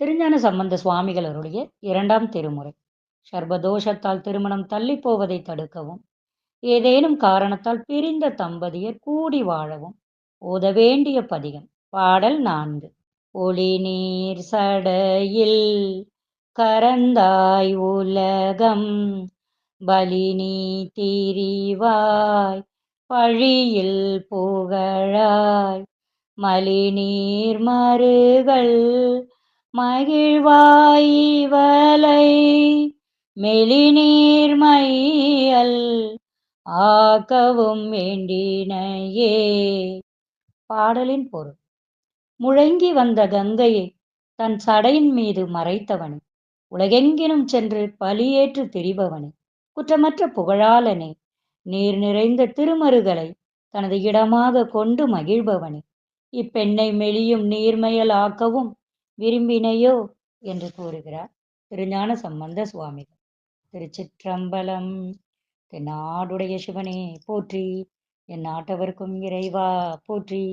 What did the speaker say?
திருஞான சம்பந்த சுவாமிகள் இரண்டாம் திருமுறை. சர்வதோஷத்தால் திருமணம் தள்ளி போவதை தடுக்கவும் ஏதேனும் காரணத்தால் பிரிந்த தம்பதியர் கூடி வாழவும் ஓத வேண்டிய பதிகம் பாடல் நான்கு. ஒளி நீர் சடையில் கரந்தாய் உலகம் பலி நீ திரிவாய் பழியில் புகழாய் மலி நீர் மருகள் மகிழ்வாய் மெலிநீர்மையல் மையல் ஆக்கவும் வேண்டினையே. பாடலின் பொருள். முழங்கி வந்த கங்கையை தன் சடையின் மீது மறைத்தவனே. உலகெங்கினும் சென்று பலியேற்று திரிபவனே. குற்றமற்ற புகழாளனே நீர் நிறைந்த திருமருகளை தனது இடமாக கொண்டு மகிழ்பவனே. இப்பெண்ணை மெலியும் நீர்மையல் ஆக்கவும் விரும்பினையோ? என்று கூறுகிறார். திருஞான சம்பந்த சுவாமிகள். திருச்சிற்றம்பலம். தென்னாடுடைய சிவனே போற்றி. என் நாட்டவர்க்கும் இறைவா போற்றி.